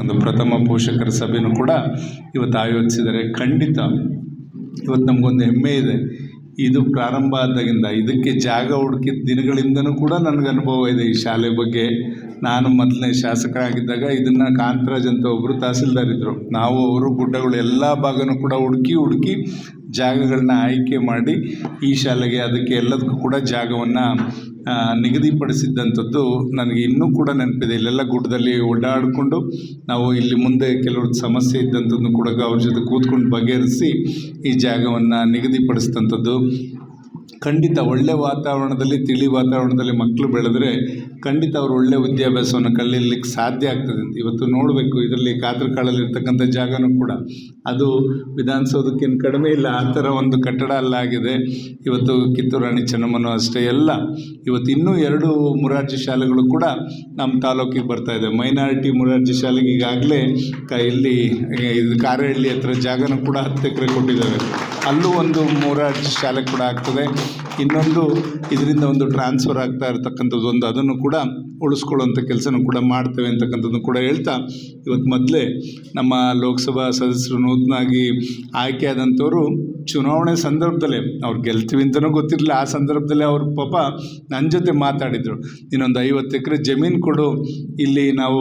ಒಂದು ಪ್ರಥಮ ಪೋಷಕರ ಸಭೆಯೂ ಕೂಡ ಇವತ್ತು ಆಯೋಜಿಸಿದ್ದಾರೆ. ಖಂಡಿತ ಇವತ್ತು ನಮಗೊಂದು ಹೆಮ್ಮೆ ಇದೆ. ಇದು ಪ್ರಾರಂಭ ಆದಾಗಿಂದ ಇದಕ್ಕೆ ಜಾಗ ಹುಡುಕಿದ ದಿನಗಳಿಂದನೂ ಕೂಡ ನನಗೆ ಅನುಭವ ಇದೆ ಈ ಶಾಲೆ ಬಗ್ಗೆ. ನಾನು ಮೊದಲನೇ ಶಾಸಕರಾಗಿದ್ದಾಗ ಇದನ್ನು ಕಾಂತರಾಜ್ ಅಂತ ಒಬ್ಬರು ತಹಸೀಲ್ದಾರ್ ಇದ್ದರು ನಾವು, ಅವರು, ಗುಡ್ಡಗಳು ಎಲ್ಲ ಭಾಗನೂ ಕೂಡ ಹುಡುಕಿ ಹುಡುಕಿ ಜಾಗಗಳನ್ನ ಆಯ್ಕೆ ಮಾಡಿ ಈ ಶಾಲೆಗೆ ಅದಕ್ಕೆ ಎಲ್ಲದಕ್ಕೂ ಕೂಡ ಜಾಗವನ್ನು ನಿಗದಿಪಡಿಸಿದ್ದಂಥದ್ದು ನನಗೆ ಇನ್ನೂ ಕೂಡ ನೆನಪಿದೆ. ಇಲ್ಲೆಲ್ಲ ಗುಡ್ಡದಲ್ಲಿ ಓಡಾಡಿಕೊಂಡು ನಾವು ಇಲ್ಲಿ ಮುಂದೆ ಕೆಲವ್ರದ್ದು ಸಮಸ್ಯೆ ಇದ್ದಂಥದ್ದು ಕೂಡ ಅವ್ರ ಜೊತೆ ಕೂತ್ಕೊಂಡು ಬಗೆಹರಿಸಿ ಈ ಜಾಗವನ್ನು ನಿಗದಿಪಡಿಸಿದಂಥದ್ದು. ಖಂಡಿತ ಒಳ್ಳೆ ವಾತಾವರಣದಲ್ಲಿ, ತಿಳಿ ವಾತಾವರಣದಲ್ಲಿ ಮಕ್ಕಳು ಬೆಳೆದ್ರೆ ಖಂಡಿತ ಅವರು ಒಳ್ಳೆ ವಿದ್ಯಾಭ್ಯಾಸವನ್ನು ಕಲೀಲಿಕ್ಕೆ ಸಾಧ್ಯ ಆಗ್ತದೆ ಅಂತ. ಇವತ್ತು ನೋಡಬೇಕು, ಇದರಲ್ಲಿ ಕಾತರಕಾಳಲ್ಲಿ ಇರ್ತಕ್ಕಂಥ ಜಾಗನೂ ಕೂಡ ಅದು ವಿಧಾನಸೌಧಕ್ಕೇನು ಕಡಿಮೆ ಇಲ್ಲ, ಆ ಥರ ಒಂದು ಕಟ್ಟಡ ಅಲ್ಲಾಗಿದೆ. ಇವತ್ತು ಕಿತ್ತೂರು ರಾಣಿ ಚೆನ್ನಮ್ಮನೂ ಅಷ್ಟೇ ಎಲ್ಲ ಇವತ್ತು ಇನ್ನೂ ಎರಡು ಮುರಾರ್ಜಿ ಶಾಲೆಗಳು ಕೂಡ ನಮ್ಮ ತಾಲೂಕಿಗೆ ಬರ್ತಾ ಇದೆ. ಮೈನಾರಿಟಿ ಮುರಾರ್ಜಿ ಶಾಲೆಗೆ ಈಗಾಗಲೇ ಕ, ಇಲ್ಲಿ, ಇದು ಕಾರಹಳ್ಳಿ ಹತ್ರ ಜಾಗನೂ ಕೂಡ ಹತ್ತು ಎಕರೆ ಕೊಟ್ಟಿದ್ದಾರೆ ಅಲ್ಲೂ ಒಂದು ಮೂರಾರ್ಜಿ ಶಾಲೆ ಕೂಡ ಆಗ್ತದೆ. ಇನ್ನೊಂದು ಇದರಿಂದ ಒಂದು ಟ್ರಾನ್ಸ್ಫರ್ ಆಗ್ತಾ ಇರತಕ್ಕಂಥದ್ದು ಒಂದು ಅದನ್ನು ಕೂಡ ಉಳಿಸ್ಕೊಳ್ಳೋಂಥ ಕೆಲಸನೂ ಕೂಡ ಮಾಡ್ತೇವೆ ಅಂತಕ್ಕಂಥದ್ದು ಕೂಡ ಹೇಳ್ತಾ, ಇವತ್ತು ಮೊದಲೇ ನಮ್ಮ ಲೋಕಸಭಾ ಸದಸ್ಯರು ನೂತನಾಗಿ ಆಯ್ಕೆಯಾದಂಥವರು ಚುನಾವಣೆ ಸಂದರ್ಭದಲ್ಲೇ ಅವ್ರು ಗೆಲ್ತೀವಿ ಅಂತಲೂ ಗೊತ್ತಿರಲಿಲ್ಲ. ಆ ಸಂದರ್ಭದಲ್ಲೇ ಅವ್ರ ಪಾಪ ನನ್ನ ಜೊತೆ ಮಾತಾಡಿದರು. ಇನ್ನೊಂದು ಐವತ್ತು ಎಕರೆ ಜಮೀನು ಕೊಡು, ಇಲ್ಲಿ ನಾವು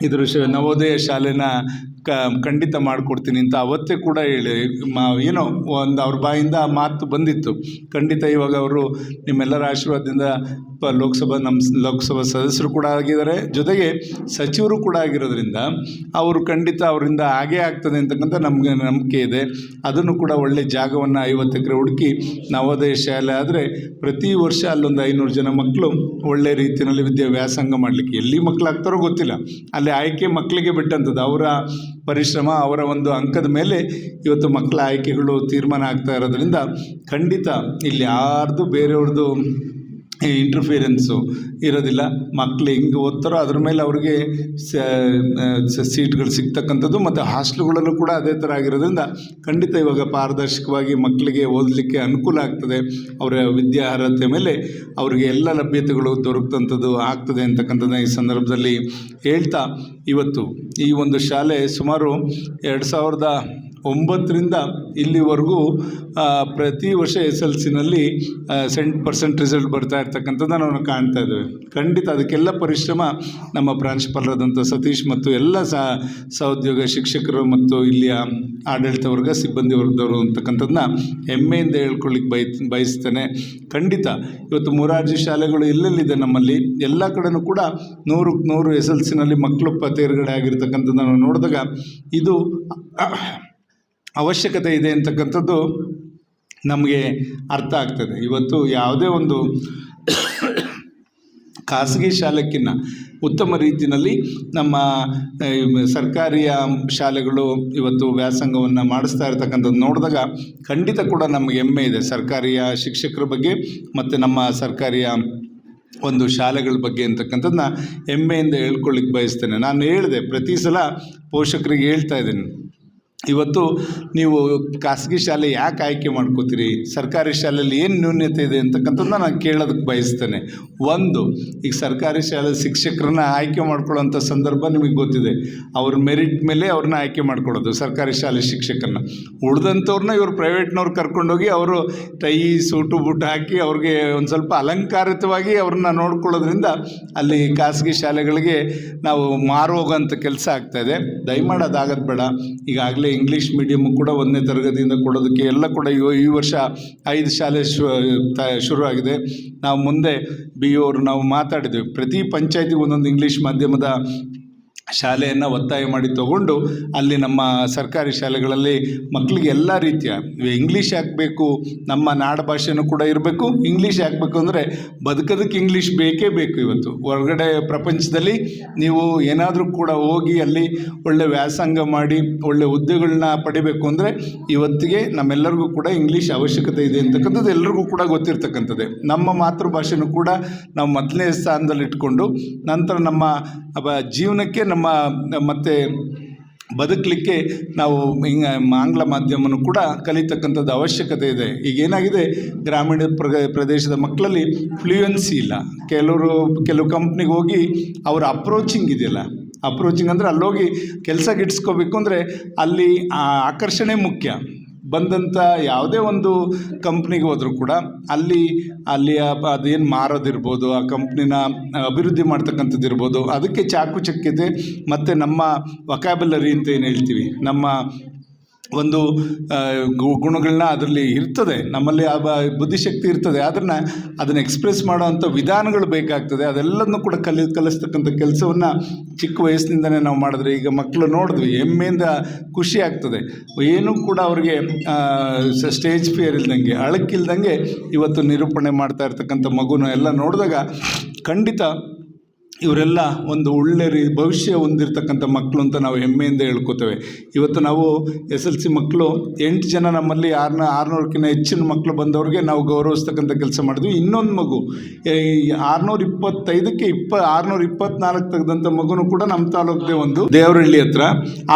ಇದ್ರ ಶ ನವೋದಯ ಶಾಲೆನ ಕ, ಖಂಡಿತ ಮಾಡಿಕೊಡ್ತೀನಿ ಅಂತ ಅವತ್ತೇ ಕೂಡ ಹೇಳಿ. ಮಾ, ಏನೋ ಒಂದು ಅವ್ರ ಬಾಯಿಂದ ಆ ಮಾತು ಬಂದಿತ್ತು. ಖಂಡಿತ ಇವಾಗ ಅವರು ನಿಮ್ಮೆಲ್ಲರ ಆಶೀರ್ವಾದದಿಂದ ಪ, ಲೋಕಸಭಾ ನಮ್ಮ ಲೋಕಸಭಾ ಸದಸ್ಯರು ಕೂಡ ಆಗಿದ್ದಾರೆ. ಜೊತೆಗೆ ಸಚಿವರು ಕೂಡ ಆಗಿರೋದ್ರಿಂದ ಅವರು ಖಂಡಿತ ಅವರಿಂದ ಹಾಗೇ ಆಗ್ತದೆ ಅಂತಕ್ಕಂಥ ನಮಗೆ ನಂಬಿಕೆ ಇದೆ. ಅದನ್ನು ಕೂಡ ಒಳ್ಳೆ ಜಾಗವನ್ನು ಐವತ್ತು ಎಕರೆ ಹುಡುಕಿ ನವೋದಯ ಶಾಲೆ ಆದರೆ ಪ್ರತಿ ವರ್ಷ ಅಲ್ಲೊಂದು ಐನೂರು ಜನ ಮಕ್ಕಳು ಒಳ್ಳೆ ರೀತಿಯಲ್ಲಿ ವಿದ್ಯಾಭ್ಯಾಸಂಗ ಮಾಡಲಿಕ್ಕೆ ಎಲ್ಲಿ ಮಕ್ಕಳಾಗ್ತಾರೋ ಗೊತ್ತಿಲ್ಲ. ಅಲ್ಲಿ ಆಯ್ಕೆ ಮಕ್ಕಳಿಗೆ ಬಿಟ್ಟಂಥದ್ದು ಅವರ ಪರಿಶ್ರಮ, ಅವರ ಒಂದು ಅಂಕದ ಮೇಲೆ ಇವತ್ತು ಮಕ್ಕಳ ಆಯ್ಕೆಗಳು ತೀರ್ಮಾನ ಆಗ್ತಾ ಇರೋದ್ರಿಂದ ಖಂಡಿತ ಇಲ್ಲಿ ಯಾರ್ದು ಬೇರೆಯವ್ರದ್ದು ಇಂಟರ್ಫಿಯರೆನ್ಸು ಇರೋದಿಲ್ಲ. ಮಕ್ಕಳು ಹೆಂಗೆ ಓದ್ತಾರೋ ಅದ್ರ ಮೇಲೆ ಅವ್ರಿಗೆ ಸೀಟ್ಗಳು ಸಿಗ್ತಕ್ಕಂಥದ್ದು ಮತ್ತು ಹಾಸ್ಟ್ಲುಗಳಲ್ಲೂ ಕೂಡ ಅದೇ ಥರ ಆಗಿರೋದ್ರಿಂದ ಖಂಡಿತ ಇವಾಗ ಪಾರದರ್ಶಕವಾಗಿ ಮಕ್ಕಳಿಗೆ ಓದಲಿಕ್ಕೆ ಅನುಕೂಲ ಆಗ್ತದೆ. ಅವರ ವಿದ್ಯಾರ್ಹತೆ ಮೇಲೆ ಅವರಿಗೆ ಎಲ್ಲ ಲಭ್ಯತೆಗಳು ದೊರಕುವಂಥದ್ದು ಆಗ್ತದೆ ಅಂತಕ್ಕಂಥದ್ದನ್ನ ಈ ಸಂದರ್ಭದಲ್ಲಿ ಹೇಳ್ತಾ ಇವತ್ತು ಈ ಒಂದು ಶಾಲೆ ಸುಮಾರು ಎರಡು ಸಾವಿರದ ಒಂಬತ್ತರಿಂದ ಇಲ್ಲಿವರೆಗೂ ಪ್ರತಿ ವರ್ಷ ಎಸ್ ಎಲ್ ಸಿನಲ್ಲಿ ಸೆಂಟ್ ಪರ್ಸೆಂಟ್ ರಿಸಲ್ಟ್ ಬರ್ತಾ ಇರ್ತಕ್ಕಂಥದ್ದನ್ನು ನಾವು ಕಾಣ್ತಾ ಇದ್ದೇವೆ. ಖಂಡಿತ ಅದಕ್ಕೆಲ್ಲ ಪರಿಶ್ರಮ ನಮ್ಮ ಪ್ರಾಂಶುಪಾಲರಾದಂಥ ಸತೀಶ್ ಮತ್ತು ಎಲ್ಲ ಸಹ ಸಹೋದ್ಯೋಗ ಶಿಕ್ಷಕರು ಮತ್ತು ಇಲ್ಲಿಯ ಆಡಳಿತ ವರ್ಗ ಸಿಬ್ಬಂದಿ ವರ್ಗದವರು ಅಂತಕ್ಕಂಥದ್ದನ್ನ ಹೆಮ್ಮೆಯಿಂದ ಹೇಳ್ಕೊಳ್ಳಿಕ್ಕೆ ಬಯ ಬಯಸ್ತೇನೆ. ಖಂಡಿತ ಇವತ್ತು ಮೂರಾರ್ಜಿ ಶಾಲೆಗಳು ಎಲ್ಲೆಲ್ಲಿದೆ ನಮ್ಮಲ್ಲಿ? ಎಲ್ಲ ಕಡೆನೂ ಕೂಡ ನೂರಕ್ಕೆ ನೂರು ಎಸ್ ಎಲ್ ಸಿನಲ್ಲಿ ಮಕ್ಕಳು ಪ ತೇರ್ಗಡೆ ಆಗಿರ್ತಕ್ಕಂಥದ್ದನ್ನು ನೋಡಿದಾಗ ಇದು ಅವಶ್ಯಕತೆ ಇದೆ ಅಂತಕ್ಕಂಥದ್ದು ನಮಗೆ ಅರ್ಥ ಆಗ್ತದೆ. ಇವತ್ತು ಯಾವುದೇ ಒಂದು ಖಾಸಗಿ ಶಾಲೆಕ್ಕಿನ್ನ ಉತ್ತಮ ರೀತಿಯಲ್ಲಿ ನಮ್ಮ ಸರ್ಕಾರಿಯ ಶಾಲೆಗಳು ಇವತ್ತು ವ್ಯಾಸಂಗವನ್ನು ಮಾಡಿಸ್ತಾ ಇರತಕ್ಕಂಥದ್ದು ನೋಡಿದಾಗ ಖಂಡಿತ ಕೂಡ ನಮಗೆ ಹೆಮ್ಮೆ ಇದೆ. ಸರ್ಕಾರಿಯ ಶಿಕ್ಷಕರ ಬಗ್ಗೆ ಮತ್ತು ನಮ್ಮ ಸರ್ಕಾರಿಯ ಒಂದು ಶಾಲೆಗಳ ಬಗ್ಗೆ ಅಂತಕ್ಕಂಥದ್ದನ್ನ ಹೆಮ್ಮೆಯಿಂದ ಹೇಳ್ಕೊಳ್ಳಿಕ್ಕೆ ಬಯಸ್ತೇನೆ. ನಾನು ಹೇಳಿದೆ, ಪ್ರತಿ ಸಲ ಪೋಷಕರಿಗೆ ಹೇಳ್ತಾ ಇದ್ದೀನಿ. ಇವತ್ತು ನೀವು ಖಾಸಗಿ ಶಾಲೆ ಯಾಕೆ ಆಯ್ಕೆ ಮಾಡ್ಕೋತೀರಿ? ಸರ್ಕಾರಿ ಶಾಲೆಯಲ್ಲಿ ಏನು ನ್ಯೂನ್ಯತೆ ಇದೆ ಅಂತಕ್ಕಂಥದ್ದನ್ನ ನಾನು ಕೇಳೋದಕ್ಕೆ ಬಯಸ್ತೇನೆ. ಒಂದು, ಈಗ ಸರ್ಕಾರಿ ಶಾಲೆ ಶಿಕ್ಷಕರನ್ನ ಆಯ್ಕೆ ಮಾಡ್ಕೊಳ್ಳೋಂಥ ಸಂದರ್ಭ ನಿಮಗೆ ಗೊತ್ತಿದೆ. ಅವ್ರ ಮೆರಿಟ್ ಮೇಲೆ ಅವ್ರನ್ನ ಆಯ್ಕೆ ಮಾಡ್ಕೊಳ್ಳೋದು, ಸರ್ಕಾರಿ ಶಾಲೆ ಶಿಕ್ಷಕರನ್ನ. ಉಳ್ದಂಥವ್ರನ್ನ ಇವರು ಪ್ರೈವೇಟ್ನವ್ರು ಕರ್ಕೊಂಡೋಗಿ ಅವರು ಟೈ, ಸೂಟು ಬೂಟು ಹಾಕಿ ಅವ್ರಿಗೆ ಒಂದು ಸ್ವಲ್ಪ ಅಲಂಕಾರಿತವಾಗಿ ಅವ್ರನ್ನ ನೋಡ್ಕೊಳ್ಳೋದ್ರಿಂದ ಅಲ್ಲಿ ಖಾಸಗಿ ಶಾಲೆಗಳಿಗೆ ನಾವು ಮಾರೋಗಂಥ ಕೆಲಸ ಆಗ್ತಾಯಿದೆ ದಯಮಾಡಿ ಅದಾಗದು ಬೇಡ. ಈಗಾಗಲೇ ಇಂಗ್ಲೀಷ್ ಮೀಡಿಯಮ್ಮು ಕೂಡ ಒಂದನೇ ತರಗತಿಯಿಂದ ಕೊಡೋದಕ್ಕೆ ಎಲ್ಲ ಕೂಡ ಈ ವರ್ಷ ಐದು ಶಾಲೆ ಶು, ತ, ಶುರುವಾಗಿದೆ. ನಾವು ಮುಂದೆ ಬಿ ಅವರು ನಾವು ಮಾತಾಡಿದ್ವಿ. ಪ್ರತಿ ಪಂಚಾಯತಿಗೆ ಒಂದೊಂದು ಇಂಗ್ಲೀಷ್ ಮಾಧ್ಯಮದ ಶಾಲೆಯನ್ನು ಒತ್ತಾಯ ಮಾಡಿ ತಗೊಂಡು ಅಲ್ಲಿ ನಮ್ಮ ಸರ್ಕಾರಿ ಶಾಲೆಗಳಲ್ಲಿ ಮಕ್ಕಳಿಗೆ ಎಲ್ಲ ರೀತಿಯ ಇಂಗ್ಲೀಷ್ ಹಾಕಬೇಕು, ನಮ್ಮ ನಾಡ ಭಾಷೆನೂ ಕೂಡ ಇರಬೇಕು ಇಂಗ್ಲೀಷ್ ಹಾಕಬೇಕು ಅಂದರೆ ಬದುಕೋದಕ್ಕೆ ಇಂಗ್ಲೀಷ್ ಬೇಕೇ ಬೇಕು ಇವತ್ತು. ಹೊರಗಡೆ ಪ್ರಪಂಚದಲ್ಲಿ ನೀವು ಏನಾದರೂ ಕೂಡ ಹೋಗಿ ಅಲ್ಲಿ ಒಳ್ಳೆ ವ್ಯಾಸಂಗ ಮಾಡಿ, ಒಳ್ಳೆ ಹುದ್ದೆಗಳನ್ನ ಪಡಿಬೇಕು ಅಂದರೆ ಇವತ್ತಿಗೆ ನಮ್ಮೆಲ್ಲರಿಗೂ ಕೂಡ ಇಂಗ್ಲೀಷ್ ಅವಶ್ಯಕತೆ ಇದೆ ಅಂತಕ್ಕಂಥದ್ದು ಎಲ್ಲರಿಗೂ ಕೂಡ ಗೊತ್ತಿರ್ತಕ್ಕಂಥದ್ದೇ. ನಮ್ಮ ಮಾತೃಭಾಷೆನೂ ಕೂಡ ನಾವು ಮೊದಲನೇ ಸ್ಥಾನದಲ್ಲಿ ಇಟ್ಕೊಂಡು ನಂತರ ನಮ್ಮ ಜೀವನಕ್ಕೆ ನಮ್ಮ ಮತ್ತು ಬದುಕಲಿಕ್ಕೆ ನಾವು ಹಿಂಗೆ ಆಂಗ್ಲ ಮಾಧ್ಯಮನೂ ಕೂಡ ಕಲಿತಕ್ಕಂಥದ್ದು ಅವಶ್ಯಕತೆ ಇದೆ. ಈಗ ಏನಾಗಿದೆ? ಗ್ರಾಮೀಣ ಪ್ರ ಪ್ರದೇಶದ ಮಕ್ಕಳಲ್ಲಿ ಫ್ಲೂಯೆನ್ಸಿ ಇಲ್ಲ. ಕೆಲವರು, ಕೆಲವು ಕಂಪ್ನಿಗೆ ಹೋಗಿ ಅವರ ಅಪ್ರೋಚಿಂಗ್ ಇದೆಯಲ್ಲ? ಅಪ್ರೋಚಿಂಗ್ ಅಂದರೆ ಅಲ್ಲೋಗಿ ಕೆಲಸ ಗಿಟ್ಸ್ಕೋಬೇಕು ಅಂದರೆ ಅಲ್ಲಿ ಆಕರ್ಷಣೆ ಮುಖ್ಯ. ಬಂದಂಥ ಯಾವುದೇ ಒಂದು ಕಂಪ್ನಿಗೆ ಹೋದರೂ ಕೂಡ ಅಲ್ಲಿ ಅಲ್ಲಿಯ ಅದೇನು ಮಾರೋದಿರ್ಬೋದು, ಆ ಕಂಪ್ನಿನ ಅಭಿವೃದ್ಧಿ ಮಾಡ್ತಕ್ಕಂಥದ್ದು ಇರ್ಬೋದು, ಅದಕ್ಕೆ ಚಾಕುಚಕ್ಯತೆ ಮತ್ತು ನಮ್ಮ ವಕ್ಯಾಬುಲರಿ ಅಂತ ಏನು ಹೇಳ್ತೀವಿ? ನಮ್ಮ ಒಂದು ಗುಣಗಳನ್ನ ಅದರಲ್ಲಿ ಇರ್ತದೆ. ನಮ್ಮಲ್ಲಿ ಆ ಬುದ್ಧಿಶಕ್ತಿ ಇರ್ತದೆ. ಅದನ್ನು ಅದನ್ನು ಎಕ್ಸ್ಪ್ರೆಸ್ ಮಾಡೋವಂಥ ವಿಧಾನಗಳು ಬೇಕಾಗ್ತದೆ. ಅದೆಲ್ಲದನ್ನು ಕೂಡ ಕಲಿ, ಕಲಿಸ್ತಕ್ಕಂಥ ಕೆಲಸವನ್ನು ಚಿಕ್ಕ ವಯಸ್ಸಿನಿಂದನೇ ನಾವು ಮಾಡಿದ್ರೆ ಈಗ ಮಕ್ಕಳು ನೋಡಿದ್ವಿ, ಹೆಮ್ಮೆಯಿಂದ ಖುಷಿ ಆಗ್ತದೆ. ಏನೂ ಕೂಡ ಅವ್ರಿಗೆ ಸ್ಟೇಜ್ ಫಿಯರ್ ಇಲ್ದಂಗೆ ಅಳಕ್ಕಿಲ್ದಂಗೆ ಇವತ್ತು ನಿರೂಪಣೆ ಮಾಡ್ತಾ ಇರ್ತಕ್ಕಂಥ ಮಗುನ ಎಲ್ಲ ನೋಡಿದಾಗ ಖಂಡಿತ ಇವರೆಲ್ಲ ಒಂದು ಒಳ್ಳೆ ರೀ, ಭವಿಷ್ಯ ಹೊಂದಿರತಕ್ಕಂಥ ಮಕ್ಕಳು ಅಂತ ನಾವು ಹೆಮ್ಮೆಯಿಂದ ಹೇಳ್ಕೊತೇವೆ. ಇವತ್ತು ನಾವು ಎಸ್ ಎಲ್ ಸಿ ಮಕ್ಕಳು, ಎಂಟು ಜನ ನಮ್ಮಲ್ಲಿ ಆರ್ನ, ಆರುನೂರಕ್ಕಿಂತ ಹೆಚ್ಚಿನ ಮಕ್ಕಳು ಬಂದವ್ರಿಗೆ ನಾವು ಗೌರವಿಸ್ತಕ್ಕಂಥ ಕೆಲಸ ಮಾಡಿದ್ವಿ. ಇನ್ನೊಂದು ಮಗು ಆರುನೂರ ಇಪ್ಪತ್ತೈದಕ್ಕೆ ಇಪ್ಪ ಆರುನೂರ ಇಪ್ಪತ್ನಾಲ್ಕು ತೆಗೆದಂಥ ಮಗುನು ಕೂಡ ನಮ್ಮ ತಾಲೂಕದೇ ಒಂದು ದೇವರಹಳ್ಳಿ ಹತ್ರ.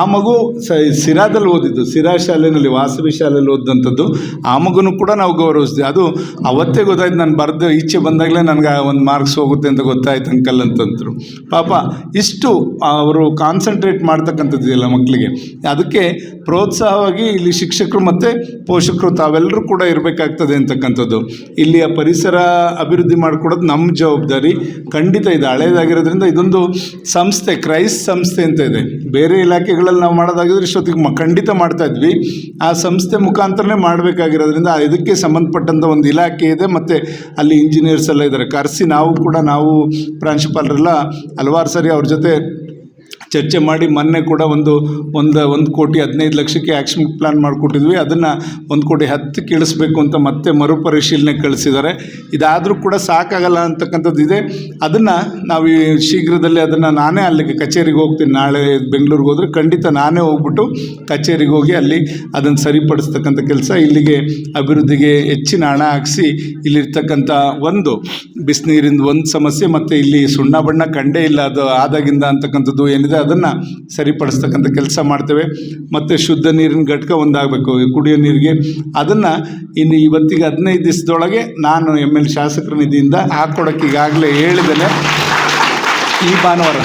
ಆ ಮಗು ಸ, ಸಿರಾದಲ್ಲಿ ಓದಿದ್ದು, ಸಿರಾ ಶಾಲೆಯಲ್ಲಿ, ವಾಸವಿ ಶಾಲೆಯಲ್ಲಿ ಓದಿದಂಥದ್ದು. ಆ ಮಗುನು ಕೂಡ ನಾವು ಗೌರವಿಸಿದ್ವಿ ಅದು ಅವತ್ತೇ ಗೊತ್ತಾಯ್ತು, ನಾನು ಬರೆದು, ಈಚೆ ಬಂದಾಗಲೇ ನನಗೆ ಒಂದು ಮಾರ್ಕ್ಸ್ ಹೋಗುತ್ತೆ ಅಂತ ಗೊತ್ತಾಯ್ತು ಅಂಕಲ್ ಅಂತಂದರು ಪಾಪ ಇಷ್ಟು ಅವರು ಕಾನ್ಸಂಟ್ರೇಟ್ ಮಾಡ್ತಕ್ಕಂಥದ್ದಿದೆಯಲ್ಲ ಮಕ್ಕಳಿಗೆ ಅದಕ್ಕೆ ಪ್ರೋತ್ಸಾಹವಾಗಿ ಇಲ್ಲಿ ಶಿಕ್ಷಕರು ಮತ್ತು ಪೋಷಕರು ತಾವೆಲ್ಲರೂ ಕೂಡ ಇರಬೇಕಾಗ್ತದೆ ಅಂತಕ್ಕಂಥದ್ದು. ಇಲ್ಲಿಯ ಪರಿಸರ ಅಭಿವೃದ್ಧಿ ಮಾಡಿಕೊಡೋದು ನಮ್ಮ ಜವಾಬ್ದಾರಿ. ಖಂಡಿತ ಇದೆ ಹಳೇದಾಗಿರೋದ್ರಿಂದ ಇದೊಂದು ಸಂಸ್ಥೆ, ಕ್ರೈಸ್ ಸಂಸ್ಥೆ ಅಂತ ಇದೆ. ಬೇರೆ ಇಲಾಖೆಗಳಲ್ಲಿ ನಾವು ಮಾಡೋದಾಗಿದ್ರೆ ಇಷ್ಟೊತ್ತಿಗೆ ಮ, ಖಂಡಿತ ಮಾಡ್ತಾ ಇದ್ವಿ. ಆ ಸಂಸ್ಥೆ ಮುಖಾಂತರನೇ ಮಾಡಬೇಕಾಗಿರೋದ್ರಿಂದ ಇದಕ್ಕೆ ಸಂಬಂಧಪಟ್ಟಂಥ ಒಂದು ಇಲಾಖೆ ಇದೆ. ಮತ್ತು ಅಲ್ಲಿ ಇಂಜಿನಿಯರ್ಸ್ ಎಲ್ಲ ಇದ್ದಾರೆ. ಕರೆಸಿ ನಾವು ಕೂಡ ನಾವು ಪ್ರಾಂಶುಪಾಲರೆಲ್ಲ ಹಲವಾರು ಸರಿ ಅವ್ರ ಜೊತೆ ಚರ್ಚೆ ಮಾಡಿ ಮೊನ್ನೆ ಕೂಡ ಒಂದು ಒಂದು ಒಂದು ಕೋಟಿ ಹದಿನೈದು ಲಕ್ಷಕ್ಕೆ ಆ್ಯಕ್ಷನ್ ಪ್ಲ್ಯಾನ್ ಮಾಡಿಕೊಟ್ಟಿದ್ವಿ. ಅದನ್ನು ಒಂದು ಕೋಟಿ ಹತ್ತು ಕೇಳಿಸ್ಬೇಕು ಅಂತ ಮತ್ತೆ ಮರುಪರಿಶೀಲನೆ ಕಳಿಸಿದ್ದಾರೆ. ಇದಾದರೂ ಕೂಡ ಸಾಕಾಗಲ್ಲ ಅಂತಕ್ಕಂಥದ್ದು ಇದೆ. ಅದನ್ನು ನಾವು ಈ ಶೀಘ್ರದಲ್ಲೇ ಅದನ್ನು ನಾನೇ ಅಲ್ಲಿಗೆ ಕಚೇರಿಗೆ ಹೋಗ್ತೀನಿ. ನಾಳೆ ಬೆಂಗಳೂರಿಗೆ ಹೋದರೆ ಖಂಡಿತ ನಾನೇ ಹೋಗ್ಬಿಟ್ಟು ಕಚೇರಿಗೆ ಹೋಗಿ ಅಲ್ಲಿ ಅದನ್ನು ಸರಿಪಡಿಸ್ತಕ್ಕಂಥ ಕೆಲಸ, ಇಲ್ಲಿಗೆ ಅಭಿವೃದ್ಧಿಗೆ ಹೆಚ್ಚಿನ ಹಣ ಹಾಕಿಸಿ ಇಲ್ಲಿರ್ತಕ್ಕಂಥ ಒಂದು ಬಿಸಿನೀರಿಂದ ಒಂದು ಸಮಸ್ಯೆ ಮತ್ತು ಇಲ್ಲಿ ಸುಣ್ಣ ಬಣ್ಣ ಕಂಡೇ ಇಲ್ಲ. ಅದು ಆದಾಗಿಂದ ಅಂತಕ್ಕಂಥದ್ದು ಏನಿದೆ ಅದನ್ನು ಸರಿಪಡಿಸ್ತಕ್ಕಂಥ ಕೆಲಸ ಮಾಡ್ತೇವೆ. ಮತ್ತು ಶುದ್ಧ ನೀರಿನ ಘಟಕ ಒಂದಾಗಬೇಕು. ಕುಡಿಯೋ ನೀರಿಗೆ ಅದನ್ನು ಇನ್ನು ಇವತ್ತಿಗೆ ಹದಿನೈದು ದಿವಸದೊಳಗೆ ನಾನು ಎಂ ಎಲ್ ಶಾಸಕರ ನಿಧಿಯಿಂದ ಹಾಕ್ಕೊಡೋಕೆ ಈಗಾಗಲೇ ಹೇಳಿದ್ದೇನೆ. ಈ ಭಾನುವಾರ.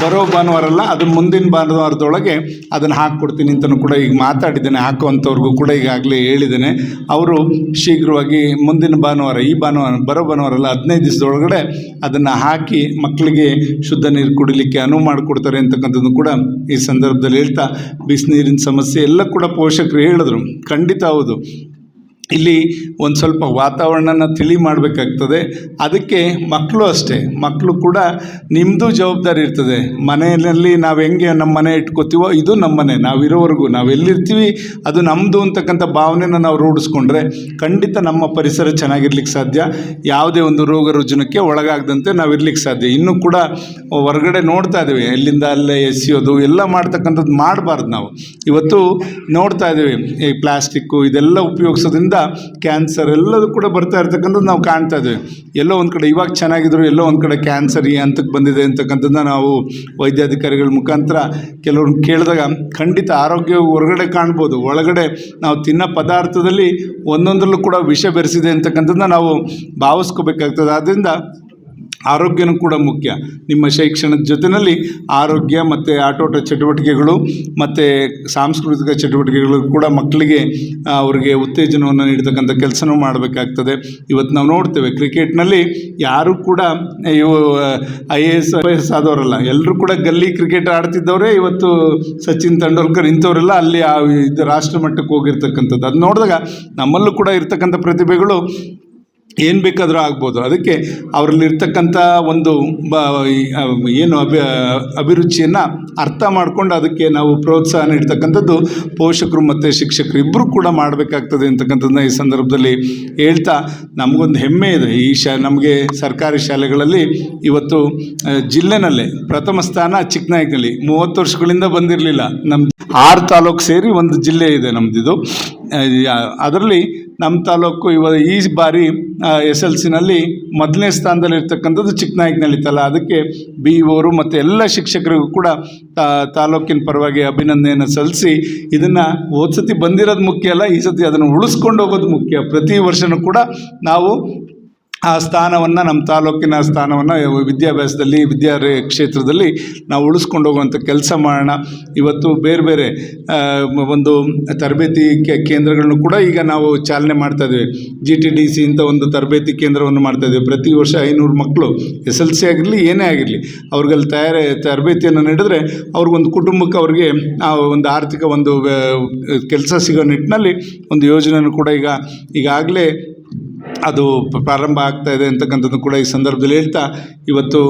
ಬರೋ ಭಾನುವಾರ ಅಲ್ಲ ಅದು ಮುಂದಿನ ಭಾನುವಾರದೊಳಗೆ ಅದನ್ನು ಹಾಕ್ಕೊಡ್ತೀನಿ ಅಂತಲೂ ಕೂಡ ಈಗ ಮಾತಾಡಿದ್ದೇನೆ, ಹಾಕುವಂಥವ್ರಿಗೂ ಕೂಡ ಈಗಾಗಲೇ ಹೇಳಿದ್ದೇನೆ. ಅವರು ಶೀಘ್ರವಾಗಿ ಮುಂದಿನ ಭಾನುವಾರ, ಈ ಭಾನುವಾರ, ಬರೋ ಭಾನುವಾರ ಅಲ್ಲ ಹದಿನೈದು ದಿವಸದೊಳಗಡೆ ಅದನ್ನು ಹಾಕಿ ಮಕ್ಕಳಿಗೆ ಶುದ್ಧ ನೀರು ಕುಡಿಲಿಕ್ಕೆ ಅನುವು ಮಾಡಿಕೊಡ್ತಾರೆ ಅಂತಕ್ಕಂಥದ್ದು ಕೂಡ ಈ ಸಂದರ್ಭದಲ್ಲಿ ಹೇಳ್ತಾ, ಬಿಸಿನೀರಿನ ಸಮಸ್ಯೆ ಎಲ್ಲ ಕೂಡ ಪೋಷಕರು ಹೇಳಿದ್ರು. ಖಂಡಿತ ಹೌದು. ಇಲ್ಲಿ ಒಂದು ಸ್ವಲ್ಪ ವಾತಾವರಣನ ತಿಳಿ ಮಾಡಬೇಕಾಗ್ತದೆ. ಅದಕ್ಕೆ ಮಕ್ಕಳು ಅಷ್ಟೇ. ಮಕ್ಕಳು ಕೂಡ ನಿಮ್ಮದು ಜವಾಬ್ದಾರಿ ಇರ್ತದೆ. ಮನೆಯಲ್ಲಿ ನಾವು ಹೆಂಗೆ ನಮ್ಮ ಮನೆ ಇಟ್ಕೋತೀವೋ ಇದು ನಮ್ಮ ಮನೆ. ನಾವಿರೋವರೆಗೂ ನಾವು ಎಲ್ಲಿರ್ತೀವಿ, ಅದು ನಮ್ಮದು ಅಂತಕ್ಕಂಥ ಭಾವನೆನ ನಾವು ರೂಢಿಸ್ಕೊಂಡ್ರೆ ಖಂಡಿತ ನಮ್ಮ ಪರಿಸರ ಚೆನ್ನಾಗಿರ್ಲಿಕ್ಕೆ ಸಾಧ್ಯ. ಯಾವುದೇ ಒಂದು ರೋಗ ರುಜಿನಕ್ಕೆ ಒಳಗಾಗದಂತೆ ನಾವು ಇರ್ಲಿಕ್ಕೆ ಸಾಧ್ಯ. ಇನ್ನೂ ಕೂಡ ಹೊರಗಡೆ ನೋಡ್ತಾ ಇದ್ದೀವಿ. ಎಲ್ಲಿಂದ ಅಲ್ಲೇ ಎಸೆಯೋದು ಎಲ್ಲ ಮಾಡ್ತಕ್ಕಂಥದ್ದು ಮಾಡಬಾರ್ದು ನಾವು. ಇವತ್ತು ನೋಡ್ತಾ ಇದ್ದೀವಿ. ಈ ಪ್ಲಾಸ್ಟಿಕ್ಕು ಇದೆಲ್ಲ ಉಪಯೋಗಿಸೋದ್ರಿಂದ ಕ್ಯಾನ್ಸರ್ ಎಲ್ಲದೂ ಕೂಡ ಬರ್ತಾ ಇರ್ತಕ್ಕಂಥದ್ದು ನಾವು ಕಾಣ್ತಾ ಇದ್ದೀವಿ ಎಲ್ಲೋ ಒಂದು ಕಡೆ ಇವಾಗ ಚೆನ್ನಾಗಿದ್ರು, ಎಲ್ಲೋ ಒಂದು ಕಡೆ ಕ್ಯಾನ್ಸರ್ ಈ ಹಂತಕ್ಕೆ ಬಂದಿದೆ ಅಂತಕ್ಕಂಥದ್ದನ್ನ ನಾವು ವೈದ್ಯಾಧಿಕಾರಿಗಳ ಮುಖಾಂತರ ಕೆಲವ್ರನ್ನ ಕೇಳಿದಾಗ ಖಂಡಿತ ಆರೋಗ್ಯ ಹೊರಗಡೆ ಕಾಣ್ಬೋದು. ಒಳಗಡೆ ನಾವು ತಿನ್ನೋ ಪದಾರ್ಥದಲ್ಲಿ ಒಂದೊಂದರಲ್ಲೂ ಕೂಡ ವಿಷ ಬೆರೆಸಿದೆ ಅಂತಕ್ಕಂಥದ್ದನ್ನ ನಾವು ಭಾವಿಸ್ಕೋಬೇಕಾಗ್ತದೆ. ಆದ್ದರಿಂದ ಆರೋಗ್ಯನೂ ಕೂಡ ಮುಖ್ಯ. ನಿಮ್ಮ ಶೈಕ್ಷಣದ ಜೊತೆಯಲ್ಲಿ ಆರೋಗ್ಯ ಮತ್ತು ಆಟೋಟ ಚಟುವಟಿಕೆಗಳು ಮತ್ತು ಸಾಂಸ್ಕೃತಿಕ ಚಟುವಟಿಕೆಗಳು ಕೂಡ ಮಕ್ಕಳಿಗೆ ಅವರಿಗೆ ಉತ್ತೇಜನವನ್ನು ನೀಡ್ತಕ್ಕಂಥ ಕೆಲಸನೂ ಮಾಡಬೇಕಾಗ್ತದೆ. ಇವತ್ತು ನಾವು ನೋಡ್ತೇವೆ ಕ್ರಿಕೆಟ್ನಲ್ಲಿ ಯಾರೂ ಕೂಡ ಇವು I A S, I S ಆದವರಲ್ಲ. ಎಲ್ಲರೂ ಕೂಡ ಗಲ್ಲಿ ಕ್ರಿಕೆಟ್ ಆಡ್ತಿದ್ದವರೇ. ಇವತ್ತು ಸಚಿನ್ ತೆಂಡೂಲ್ಕರ್ ಇಂಥವರೆಲ್ಲ ಅಲ್ಲಿ ಇದು ರಾಷ್ಟ್ರ ಮಟ್ಟಕ್ಕೆ ಹೋಗಿರ್ತಕ್ಕಂಥದ್ದು. ಅದು ನೋಡಿದಾಗ ನಮ್ಮಲ್ಲೂ ಕೂಡ ಇರ್ತಕ್ಕಂಥ ಪ್ರತಿಭೆಗಳು ಏನು ಬೇಕಾದರೂ ಆಗ್ಬೋದು. ಅದಕ್ಕೆ ಅವರಲ್ಲಿರ್ತಕ್ಕಂಥ ಒಂದು ಬ ಏನು ಅಭಿ, ಅಭಿರುಚಿಯನ್ನು ಅರ್ಥ ಮಾಡ್ಕೊಂಡು ಅದಕ್ಕೆ ನಾವು ಪ್ರೋತ್ಸಾಹ ನೀಡ್ತಕ್ಕಂಥದ್ದು ಪೋಷಕರು ಮತ್ತು ಶಿಕ್ಷಕರು ಇಬ್ಬರು ಕೂಡ ಮಾಡಬೇಕಾಗ್ತದೆ ಅಂತಕ್ಕಂಥದ್ದನ್ನ ಈ ಸಂದರ್ಭದಲ್ಲಿ ಹೇಳ್ತಾ ನಮಗೊಂದು ಹೆಮ್ಮೆ ಇದೆ. ಈ ಶಾ, ನಮಗೆ ಸರ್ಕಾರಿ ಶಾಲೆಗಳಲ್ಲಿ ಇವತ್ತು ಜಿಲ್ಲೆನಲ್ಲೇ ಪ್ರಥಮ ಸ್ಥಾನ ಚಿಕ್ಕನಾಯಕಲ್ಲಿ ಮೂವತ್ತು ವರ್ಷಗಳಿಂದ ಬಂದಿರಲಿಲ್ಲ. ನಮ್ಮ ಆರು ತಾಲೂಕು ಸೇರಿ ಒಂದು ಜಿಲ್ಲೆ ಇದೆ ನಮ್ಮದಿದು ಅದರಲ್ಲಿ ನಮ್ಮ ತಾಲೂಕು ಇವ ಈ ಬಾರಿ ಎಸ್ ಎಲ್ ಸಿನಲ್ಲಿ ಮೊದಲನೇ ಸ್ಥಾನದಲ್ಲಿರ್ತಕ್ಕಂಥದ್ದು ಚಿಕ್ಕನಾಯಕ್ ಚಿಕ್ಕನಾಯಕನಹಳ್ಳಿ ತಲ ಅದಕ್ಕೆ ಬಿ ಇವರು ಮತ್ತು ಎಲ್ಲ ಶಿಕ್ಷಕರಿಗೂ ಕೂಡ ತಾಲೂಕಿನ ಪರವಾಗಿ ಅಭಿನಂದನೆಯನ್ನು ಸಲ್ಲಿಸಿ ಇದನ್ನು ಹೋದ ಬಂದಿರೋದು ಮುಖ್ಯ ಅಲ್ಲ, ಈ ಸತಿ ಅದನ್ನು ಉಳಿಸ್ಕೊಂಡು ಹೋಗೋದು ಮುಖ್ಯ. ಪ್ರತಿ ವರ್ಷನೂ ಕೂಡ ನಾವು ಆ ಸ್ಥಾನವನ್ನು ನಮ್ಮ ತಾಲೂಕಿನ ಸ್ಥಾನವನ್ನು ವಿದ್ಯಾಭ್ಯಾಸದಲ್ಲಿ ವಿದ್ಯಾ ಕ್ಷೇತ್ರದಲ್ಲಿ ನಾವು ಉಳಿಸ್ಕೊಂಡು ಹೋಗುವಂಥ ಕೆಲಸ ಮಾಡೋಣ. ಇವತ್ತು ಬೇರೆ ಬೇರೆ ಒಂದು ತರಬೇತಿ ಕೇಂದ್ರಗಳನ್ನು ಕೂಡ ಈಗ ನಾವು ಚಾಲನೆ ಮಾಡ್ತಾ ಇದ್ದೀವಿ. ಜಿ ಟಿ ಡಿ ಸಿ ಇಂಥ ಒಂದು ತರಬೇತಿ ಕೇಂದ್ರವನ್ನು ಮಾಡ್ತಾ ಇದ್ದೀವಿ. ಪ್ರತಿ ವರ್ಷ ಐನೂರು ಮಕ್ಕಳು ಎಸ್ ಎಲ್ ಸಿ ಆಗಿರಲಿ, ಏನೇ ಆಗಿರಲಿ, ಅವ್ರಿಗಲ್ಲಿ ತಯಾರಿ, ತರಬೇತಿಯನ್ನು ನೀಡಿದ್ರೆ ಅವ್ರಿಗೊಂದು ಕುಟುಂಬಕ್ಕೆ ಅವ್ರಿಗೆ ಒಂದು ಆರ್ಥಿಕ ಒಂದು ಕೆಲಸ ಸಿಗೋ ನಿಟ್ಟಿನಲ್ಲಿ ಒಂದು ಯೋಜನೆಯನ್ನು ಕೂಡ ಈಗ, ಈಗಾಗಲೇ ಅದು ಪ್ರಾರಂಭ ಆಗ್ತಾ ಇದೆ ಅಂತಕ್ಕಂಥದ್ದು ಕೂಡ ಈ ಸಂದರ್ಭದಲ್ಲಿ ಹೇಳ್ತಾ, ಇವತ್ತು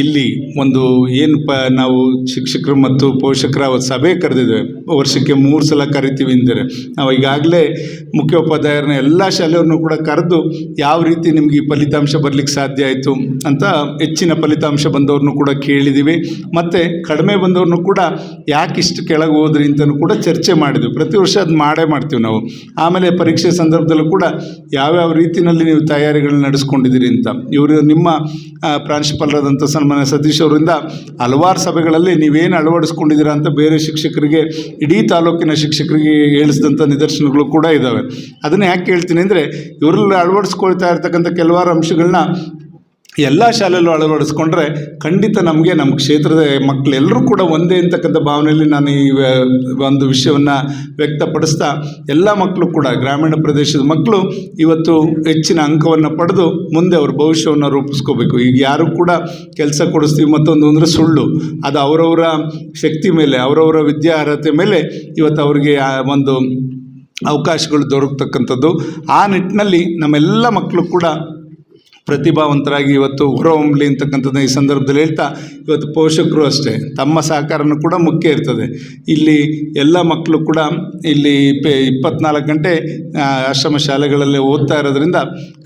ಇಲ್ಲಿ ಒಂದು ಏನು ಪ ನಾವು ಶಿಕ್ಷಕರು ಮತ್ತು ಪೋಷಕರ ಸಭೆ ಕರೆದಿದ್ದೇವೆ. ವರ್ಷಕ್ಕೆ ಮೂರು ಸಲ ಕರಿತೀವಿ ಅಂದರೆ ನಾವು ಈಗಾಗಲೇ ಮುಖ್ಯೋಪಾಧ್ಯಾಯರನ್ನ ಎಲ್ಲ ಶಾಲೆಯವ್ರನ್ನೂ ಕೂಡ ಕರೆದು ಯಾವ ರೀತಿ ನಿಮಗೆ ಈ ಫಲಿತಾಂಶ ಬರಲಿಕ್ಕೆ ಸಾಧ್ಯ ಆಯಿತು ಅಂತ ಹೆಚ್ಚಿನ ಫಲಿತಾಂಶ ಬಂದವ್ರನ್ನೂ ಕೂಡ ಕೇಳಿದ್ದೀವಿ. ಮತ್ತು ಕಡಿಮೆ ಬಂದವ್ರನ್ನೂ ಕೂಡ ಯಾಕೆ ಇಷ್ಟು ಕೆಳಗೆ ಹೋದ್ರಿ ಅಂತಲೂ ಕೂಡ ಚರ್ಚೆ ಮಾಡಿದ್ವಿ. ಪ್ರತಿ ವರ್ಷ ಅದು ಮಾಡೇ ಮಾಡ್ತೀವಿ ನಾವು. ಆಮೇಲೆ ಪರೀಕ್ಷೆ ಸಂದರ್ಭದಲ್ಲೂ ಕೂಡ ಯಾವ್ಯಾವ ರೀತಿಯಲ್ಲಿ ನೀವು ತಯಾರಿಗಳನ್ನ ನಡೆಸ್ಕೊಂಡಿದ್ದೀರಿ ಅಂತ. ಇವರು ನಿಮ್ಮ ಪ್ರಾಂಶುಪಾಲರಾದಂಥ ಸನ್ಮಾನ್ಯ ಸತೀಶ್ ಅವರಿಂದ ಹಲವಾರು ಸಭೆಗಳಲ್ಲಿ ನೀವೇನು ಅಳವಡಿಸ್ಕೊಂಡಿದ್ದೀರಾ ಅಂತ ಬೇರೆ ಶಿಕ್ಷಕರಿಗೆ, ಇಡೀ ತಾಲೂಕಿನ ಶಿಕ್ಷಕರಿಗೆ ಹೇಳಿಸಿದಂಥ ನಿದರ್ಶನಗಳು ಕೂಡ ಇದ್ದಾವೆ ಅದನ್ನು ಯಾಕೆ ಹೇಳ್ತೀನಿ ಅಂದರೆ, ಇವರಲ್ಲಿ ಅಳವಡಿಸ್ಕೊಳ್ತಾ ಇರ್ತಕ್ಕಂಥ ಕೆಲವಾರು ಅಂಶಗಳನ್ನ ಎಲ್ಲ ಶಾಲೆಯಲ್ಲೂ ಅಳವಡಿಸ್ಕೊಂಡ್ರೆ ಖಂಡಿತ ನಮಗೆ ನಮ್ಮ ಕ್ಷೇತ್ರದ ಮಕ್ಕಳೆಲ್ಲರೂ ಕೂಡ ಒಂದೇ ಅಂತಕ್ಕಂಥ ಭಾವನೆಯಲ್ಲಿ ನಾನು ಈ ಒಂದು ವಿಷಯವನ್ನು ವ್ಯಕ್ತಪಡಿಸ್ತಾ ಎಲ್ಲ ಮಕ್ಕಳು ಕೂಡ, ಗ್ರಾಮೀಣ ಪ್ರದೇಶದ ಮಕ್ಕಳು ಇವತ್ತು ಹೆಚ್ಚಿನ ಅಂಕವನ್ನು ಪಡೆದು ಮುಂದೆ ಅವ್ರ ಭವಿಷ್ಯವನ್ನು ರೂಪಿಸ್ಕೋಬೇಕು. ಈಗ ಯಾರು ಕೂಡ ಕೆಲಸ ಕೊಡಿಸ್ತೀವಿ ಮತ್ತೊಂದು ಅಂದರೆ ಸುಳ್ಳು. ಅದು ಅವರವರ ಶಕ್ತಿ ಮೇಲೆ, ಅವರವರ ವಿದ್ಯಾರ್ಹತೆ ಮೇಲೆ ಇವತ್ತು ಅವರಿಗೆ ಒಂದು ಅವಕಾಶಗಳು ದೊರಕತಕ್ಕಂಥದ್ದು. ಆ ನಿಟ್ಟಿನಲ್ಲಿ ನಮ್ಮೆಲ್ಲ ಮಕ್ಕಳು ಕೂಡ ಪ್ರತಿಭಾವಂತರಾಗಿ ಇವತ್ತು ಹೊರಹೊಮ್ಮಲಿ ಅಂತಕ್ಕಂಥದ್ದು ಈ ಸಂದರ್ಭದಲ್ಲಿ ಹೇಳ್ತಾ ಇವತ್ತು ಪೋಷಕರು ಅಷ್ಟೇ, ತಮ್ಮ ಸಹಕಾರನೂ ಕೂಡ ಮುಖ್ಯ ಇರ್ತದೆ. ಇಲ್ಲಿ ಎಲ್ಲ ಮಕ್ಕಳು ಕೂಡ ಇಲ್ಲಿ ಪೆ, ಇಪ್ಪತ್ನಾಲ್ಕು ಗಂಟೆ ಆಶ್ರಮ ಶಾಲೆಗಳಲ್ಲಿ ಓದ್ತಾ ಇರೋದ್ರಿಂದ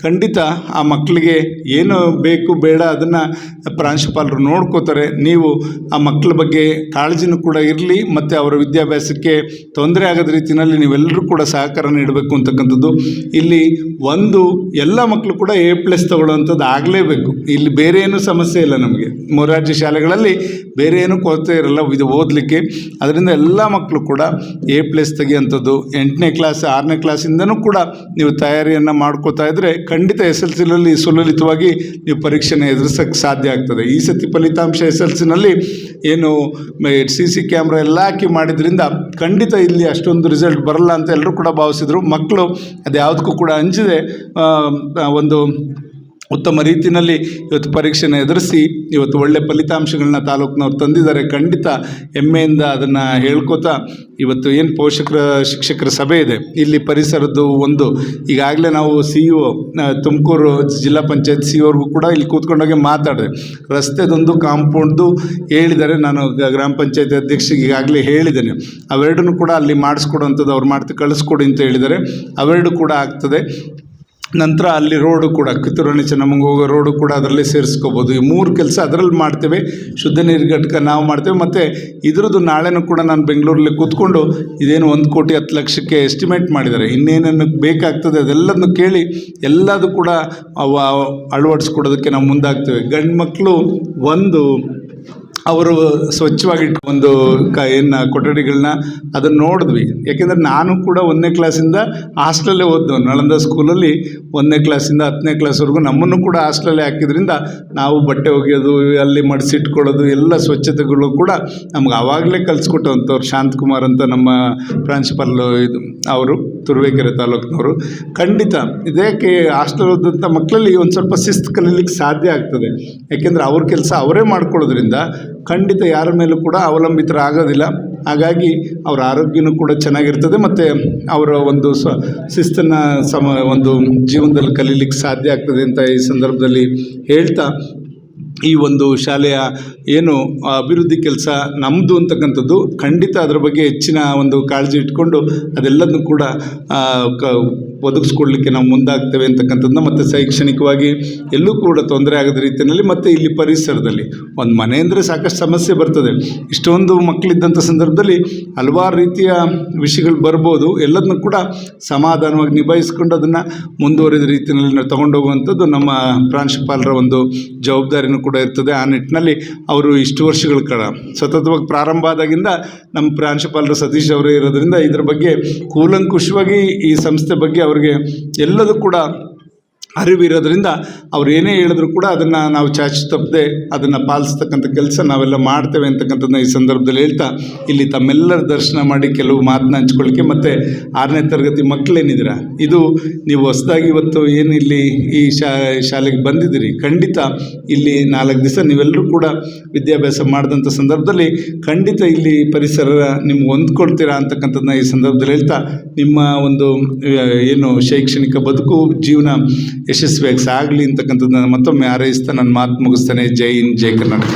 ಖಂಡಿತ ಆ ಮಕ್ಕಳಿಗೆ ಏನು ಬೇಕು ಬೇಡ ಅದನ್ನು ಪ್ರಾಂಶುಪಾಲರು ನೋಡ್ಕೋತಾರೆ. ನೀವು ಆ ಮಕ್ಕಳ ಬಗ್ಗೆ ಕಾಳಜಿನೂ ಕೂಡ ಇರಲಿ, ಮತ್ತು ಅವರ ವಿದ್ಯಾಭ್ಯಾಸಕ್ಕೆ ತೊಂದರೆ ಆಗದ ರೀತಿಯಲ್ಲಿ ನೀವೆಲ್ಲರೂ ಕೂಡ ಸಹಕಾರ ನೀಡಬೇಕು ಅಂತಕ್ಕಂಥದ್ದು. ಇಲ್ಲಿ ಒಂದು ಎಲ್ಲ ಮಕ್ಕಳು ಕೂಡ ಎ ಪ್ಲಸ್ ತಗೊಳ್ಳೋವಂಥದ್ದು ಆಗಲೇಬೇಕು. ಇಲ್ಲಿ ಬೇರೆ ಏನೂ ಸಮಸ್ಯೆ ಇಲ್ಲ ನಮಗೆ. ಮೊರಾರ್ಜಿ ಶಾಲೆಗಳಲ್ಲಿ ಬೇರೆ ಏನೂ ಕೊರತೆ ಇರಲ್ಲ, ಇದು ಓದಲಿಕ್ಕೆ. ಅದರಿಂದ ಎಲ್ಲ ಮಕ್ಕಳು ಕೂಡ ಎ ಪ್ಲಸ್ ತೆಗೆಯುವಂಥದ್ದು ಎಂಟನೇ ಕ್ಲಾಸ್ ಆರನೇ ಕ್ಲಾಸಿಂದನೂ ಕೂಡ ನೀವು ತಯಾರಿಯನ್ನು ಮಾಡ್ಕೋತಾ ಇದ್ದರೆ ಖಂಡಿತ ಎಸ್ ಎಲ್ ಸಿನಲ್ಲಿ ಸುಲಲಿತವಾಗಿ ನೀವು ಪರೀಕ್ಷೆನ ಎದುರಿಸೋಕ್ಕೆ ಸಾಧ್ಯ ಆಗ್ತದೆ. ಈ ಸತಿ ಫಲಿತಾಂಶ ಎಸ್ ಎಲ್ ಸಿನಲ್ಲಿ ಏನು ಸಿ ಸಿ ಕ್ಯಾಮ್ರಾ ಎಲ್ಲ ಹಾಕಿ ಮಾಡಿದ್ರಿಂದ ಖಂಡಿತ ಇಲ್ಲಿ ಅಷ್ಟೊಂದು ರಿಸಲ್ಟ್ ಬರಲ್ಲ ಅಂತ ಎಲ್ಲರೂ ಕೂಡ ಭಾವಿಸಿದರು. ಮಕ್ಕಳು ಅದು ಯಾವುದಕ್ಕೂ ಕೂಡ ಅಂಜಿದೆ. ಒಂದು ಉತ್ತಮ ರೀತಿಯಲ್ಲಿ ಇವತ್ತು ಪರೀಕ್ಷೆನ ಎದುರಿಸಿ, ಇವತ್ತು ಒಳ್ಳೆ ಫಲಿತಾಂಶಗಳನ್ನ ತಾಲೂಕಿನವ್ರು ತಂದಿದ್ದಾರೆ. ಖಂಡಿತ ಹೆಮ್ಮೆಯಿಂದ ಅದನ್ನು ಹೇಳ್ಕೊತಾ ಇವತ್ತು ಏನು ಪೋಷಕರ, ಶಿಕ್ಷಕರ ಸಭೆ ಇದೆ. ಇಲ್ಲಿ ಪರಿಸರದ್ದು ಒಂದು. ಈಗಾಗಲೇ ನಾವು ಸಿ ಇ ಒ ತುಮಕೂರು ಜಿಲ್ಲಾ ಪಂಚಾಯತ್ ಸಿ ಇವ್ರಿಗೂ ಕೂಡ ಇಲ್ಲಿ ಕೂತ್ಕೊಂಡೋಗಿ ಮಾತಾಡಿದೆ. ರಸ್ತೆದೊಂದು, ಕಾಂಪೌಂಡ್ದು ಹೇಳಿದ್ದಾರೆ. ನಾನು ಗ್ರಾಮ ಪಂಚಾಯತ್ ಅಧ್ಯಕ್ಷರಿಗೆ ಈಗಾಗಲೇ ಹೇಳಿದ್ದೇನೆ. ಅವೆರಡನ್ನೂ ಕೂಡ ಅಲ್ಲಿ ಮಾಡಿಸ್ಕೊಡುವಂಥದ್ದು ಅವ್ರು ಮಾಡ್ತಾ ಕಳಿಸ್ಕೊಡಿ ಅಂತ ಹೇಳಿದ್ದಾರೆ. ಅವೆರಡು ಕೂಡ ಆಗ್ತದೆ. ನಂತರ ಅಲ್ಲಿ ರೋಡು ಕೂಡ, ಕಿತ್ತೂರು ಚೆನ್ನಮ್ಮಂಗೆ ಹೋಗೋ ರೋಡು ಕೂಡ ಅದರಲ್ಲೇ ಸೇರಿಸ್ಕೋಬೋದು. ಈ ಮೂರು ಕೆಲಸ ಅದರಲ್ಲಿ ಮಾಡ್ತೇವೆ. ಶುದ್ಧ ನೀರು ಘಟಕ ನಾವು ಮಾಡ್ತೇವೆ. ಮತ್ತು ಇದ್ರದ್ದು ನಾಳೆನೂ ಕೂಡ ನಾನು ಬೆಂಗಳೂರಲ್ಲಿ ಕೂತ್ಕೊಂಡು ಇದೇನು ಒಂದು ಕೋಟಿ ಹತ್ತು ಲಕ್ಷಕ್ಕೆ ಎಸ್ಟಿಮೇಟ್ ಮಾಡಿದ್ದಾರೆ. ಇನ್ನೇನೇನು ಬೇಕಾಗ್ತದೆ ಅದೆಲ್ಲದನ್ನು ಕೇಳಿ ಎಲ್ಲದೂ ಕೂಡ ಅವ ಅಳವಡಿಸ್ಕೊಡೋದಕ್ಕೆ ನಾವು ಮುಂದಾಗ್ತೇವೆ. ಗಂಡು ಮಕ್ಕಳು ಒಂದು ಅವರು ಸ್ವಚ್ಛವಾಗಿ ಒಂದು ಕ, ಏನು ಕೊಠಡಿಗಳನ್ನ ಅದನ್ನು ನೋಡಿದ್ವಿ. ಯಾಕೆಂದರೆ ನಾನು ಕೂಡ ಒಂದನೇ ಕ್ಲಾಸಿಂದ ಹಾಸ್ಟೆಲಲ್ಲೇ ಓದ್ದು ನಳಂದ ಸ್ಕೂಲಲ್ಲಿ ಒಂದನೇ ಕ್ಲಾಸಿಂದ ಹತ್ತನೇ ಕ್ಲಾಸ್ವರೆಗೂ ನಮ್ಮನ್ನು ಕೂಡ ಹಾಸ್ಟೆಲಲ್ಲೇ ಹಾಕಿದ್ರಿಂದ ನಾವು ಬಟ್ಟೆ ಒಗೆಯೋದು, ಅಲ್ಲಿ ಮಡಿಸಿಟ್ಕೊಳ್ಳೋದು, ಎಲ್ಲ ಸ್ವಚ್ಛತೆಗಳು ಕೂಡ ನಮ್ಗೆ ಆವಾಗಲೇ ಕಲಿಸ್ಕೊಟ್ಟಂಥವ್ರು ಶಾಂತಕುಮಾರ್ ಅಂತ ನಮ್ಮ ಪ್ರಾಂಶುಪಾಲರು ಇದು, ಅವರು ತುರುವೇಕೆರೆ ತಾಲೂಕಿನವರು. ಖಂಡಿತ ಇದಕ್ಕೆ ಹಾಸ್ಟೆಲ್ ಓದಂಥ ಮಕ್ಕಳಲ್ಲಿ ಒಂದು ಸ್ವಲ್ಪ ಶಿಸ್ತು ಕಲೀಲಿಕ್ಕೆ ಸಾಧ್ಯ ಆಗ್ತದೆ. ಯಾಕೆಂದರೆ ಅವ್ರ ಕೆಲಸ ಅವರೇ ಮಾಡ್ಕೊಳ್ಳೋದ್ರಿಂದ ಖಂಡಿತ ಯಾರ ಮೇಲೂ ಕೂಡ ಅವಲಂಬಿತರಾಗೋದಿಲ್ಲ. ಹಾಗಾಗಿ ಅವರ ಆರೋಗ್ಯನೂ ಕೂಡ ಚೆನ್ನಾಗಿರ್ತದೆ ಮತ್ತು ಅವರ ಒಂದು ಸ, ಶಿಸ್ತನ್ನು ಸಮ, ಒಂದು ಜೀವನದಲ್ಲಿ ಕಲೀಲಿಕ್ಕೆ ಸಾಧ್ಯ ಆಗ್ತದೆ ಅಂತ ಈ ಸಂದರ್ಭದಲ್ಲಿ ಹೇಳ್ತಾ ಈ ಒಂದು ಶಾಲೆಯ ಏನು ಅಭಿವೃದ್ಧಿ ಕೆಲಸ ನಮ್ಮದು ಅಂತಕ್ಕಂಥದ್ದು, ಖಂಡಿತ ಅದರ ಬಗ್ಗೆ ಹೆಚ್ಚಿನ ಒಂದು ಕಾಳಜಿ ಇಟ್ಕೊಂಡು ಅದೆಲ್ಲದನ್ನು ಕೂಡ ಕ ಒದಗಿಸ್ಕೊಡ್ಲಿಕ್ಕೆ ನಾವು ಮುಂದಾಗ್ತೇವೆ ಅಂತಕ್ಕಂಥದ್ದನ್ನ ಮತ್ತು ಶೈಕ್ಷಣಿಕವಾಗಿ ಎಲ್ಲೂ ಕೂಡ ತೊಂದರೆ ಆಗದ ರೀತಿಯಲ್ಲಿ ಮತ್ತು ಇಲ್ಲಿ ಪರಿಸರದಲ್ಲಿ. ಒಂದು ಮನೆ ಅಂದರೆ ಸಾಕಷ್ಟು ಸಮಸ್ಯೆ ಬರ್ತದೆ. ಇಷ್ಟೊಂದು ಮಕ್ಕಳಿದ್ದಂಥ ಸಂದರ್ಭದಲ್ಲಿ ಹಲವಾರು ರೀತಿಯ ವಿಷಯಗಳು ಬರ್ಬೋದು. ಎಲ್ಲದನ್ನು ಕೂಡ ಸಮಾಧಾನವಾಗಿ ನಿಭಾಯಿಸ್ಕೊಂಡು ಅದನ್ನು ಮುಂದುವರಿದ ರೀತಿಯಲ್ಲಿ ನಾವು ತಗೊಂಡೋಗುವಂಥದ್ದು ನಮ್ಮ ಪ್ರಾಂಶುಪಾಲರ ಒಂದು ಜವಾಬ್ದಾರಿನೂ ಕೂಡ ಇರ್ತದೆ. ಆ ನಿಟ್ಟಿನಲ್ಲಿ ಅವರು ಇಷ್ಟು ವರ್ಷಗಳ ಕಾಲ ಸತತವಾಗಿ ಪ್ರಾರಂಭ ಆದಾಗಿಂದ ನಮ್ಮ ಪ್ರಾಂಶುಪಾಲರು ಸತೀಶ್ ಅವರೇ ಇರೋದ್ರಿಂದ ಇದರ ಬಗ್ಗೆ ಕೂಲಂಕುಷವಾಗಿ ಈ ಸಂಸ್ಥೆ ಬಗ್ಗೆ ಅವರಿಗೆ ಎಲ್ಲದೂ ಕೂಡ ಅರಿವಿರೋದ್ರಿಂದ ಅವ್ರು ಏನೇ ಹೇಳಿದ್ರು ಕೂಡ ಅದನ್ನು ನಾವು ಚಾಚು ತಪ್ಪದೆ ಅದನ್ನು ಪಾಲಿಸ್ತಕ್ಕಂಥ ಕೆಲಸ ನಾವೆಲ್ಲ ಮಾಡ್ತೇವೆ ಅಂತಕ್ಕಂಥದ್ದನ್ನ ಈ ಸಂದರ್ಭದಲ್ಲಿ ಹೇಳ್ತಾ, ಇಲ್ಲಿ ತಮ್ಮೆಲ್ಲರ ದರ್ಶನ ಮಾಡಿ ಕೆಲವು ಮಾತನ್ನ ಹಂಚ್ಕೊಳ್ಳಿಕ್ಕೆ ಮತ್ತು ಆರನೇ ತರಗತಿ ಮಕ್ಕಳೇನಿದ್ದೀರಾ? ಇದು ನೀವು ಹೊಸದಾಗಿ ಇವತ್ತು ಏನು ಇಲ್ಲಿ ಈ ಶಾಲೆಗೆ ಬಂದಿದ್ದೀರಿ? ಖಂಡಿತ ಇಲ್ಲಿ ನಾಲ್ಕು ದಿವಸ ನೀವೆಲ್ಲರೂ ಕೂಡ ವಿದ್ಯಾಭ್ಯಾಸ ಮಾಡಿದಂಥ ಸಂದರ್ಭದಲ್ಲಿ ಖಂಡಿತ ಇಲ್ಲಿ ಪರಿಸರ ನಿಮ್ಗೆ ಹೊಂದ್ಕೊಳ್ತೀರಾ ಅಂತಕ್ಕಂಥದ್ದನ್ನ ಈ ಸಂದರ್ಭದಲ್ಲಿ ಹೇಳ್ತಾ, ನಿಮ್ಮ ಒಂದು ಏನು ಶೈಕ್ಷಣಿಕ ಬದುಕು, ಜೀವನ ಯಶಸ್ವಿಯಾಗಿ ಸಾಗಲಿ ನಾನು ಮತ್ತೊಮ್ಮೆ ಹಾರೈಸ್ತಾ ನನ್ನ ಮಾತು ಮುಗಿಸ್ತೇನೆ. ಜೈ ಹಿಂದ್ ಜೈ ಕರ್ನಾಟಕ.